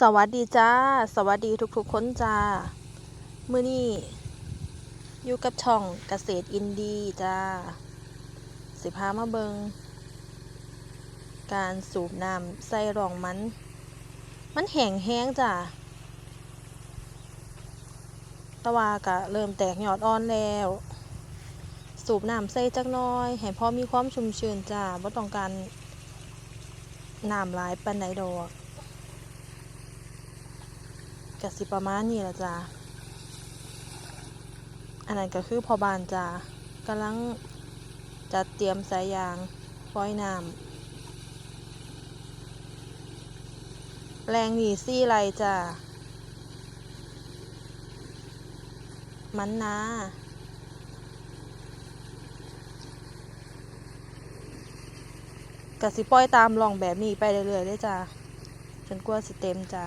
สวัสดีจ้า สวัสดีทุกๆคนจ้า มื้อนี้อยู่กับช่องเกษตรอินดีจ้า สิพามาเบิง การสูบน้ำใส่รองมัน มันแห้งแห้งจ้าตะวากะเริ่มแตกยอดอ่อนแล้ว สูบน้ำใส่จักน้อย ให้พอมีความชุ่มชื้นจ้าบ่ต้องการน้ำหลายปานใดดอก กสิประมาณนี้ละจ้าอันนั้นก็คือพอบานจ้ากำลังจัดเตรียมสายยางฟอยน้ำแรงหนีซี่ไรจ้ามันนากสิปล่อยตามลองแบบนี้ไปเรื่อยๆเลยจ้าจนกว่าสิเต็มจ้า